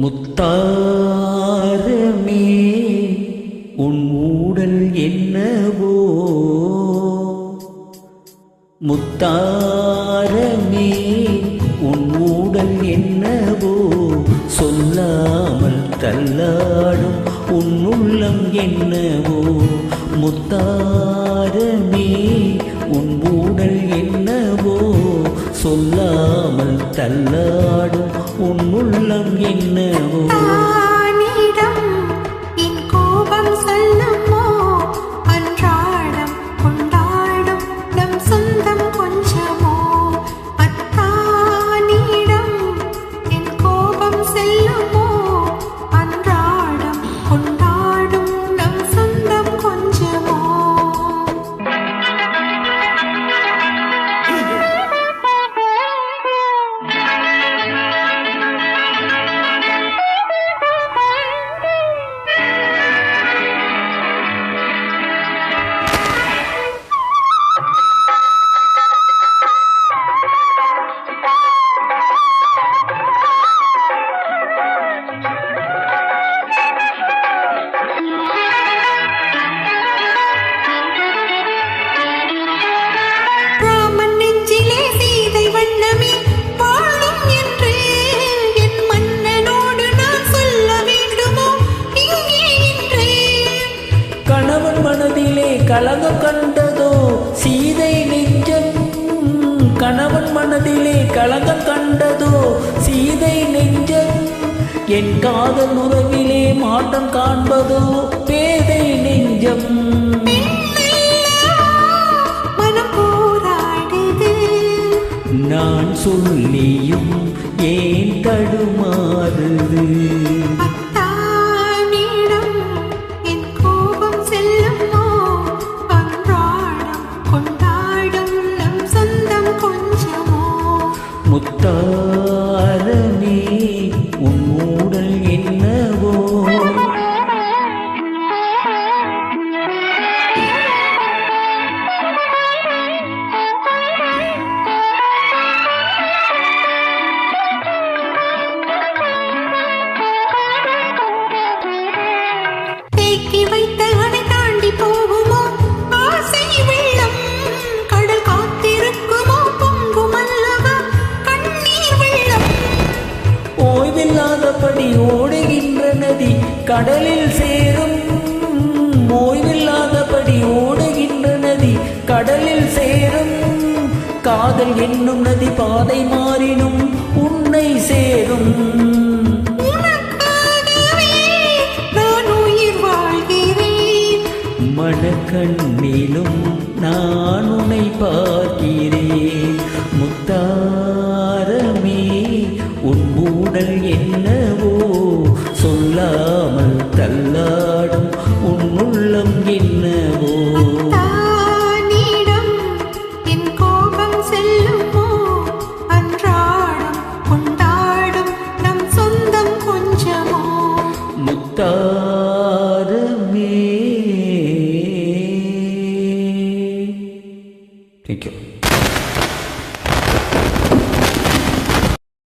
முத்தாரமே உன் ஊடல் என்னவோ? முத்தாரமே உன் ஊடல் என்னவோ? சொல்லாமல் தள்ளாடும் உன் உள்ளம் என்னவோ? முத்தாரமே உன் ஊடல் என்னவோ? சொல்லாமல் தள்ளாடும் உன் உள்ளம் என்னவோ? கலகம் கண்டதோ சீதை நெஞ்சம். கணவன் மனதிலே கலகம் கண்டதோ சீதை நெஞ்சம். என் காதல் உறவிலே மாற்றம் காண்பதோ பேதை நெஞ்சம். நான் சொல்லியும் ஏன் தடுமாறுது? முத்தா கடலில் சேரும் ஓய்வில்லாதபடி ஓடுகின்ற நதி. கடலில் சேரும் காதல் என்னும் நதி பாதை மாறினும் உன்னை சேரும். மனக்கண்ணிலும் நான் உன்னை பார்க்கிறேன் ഇരിക്കും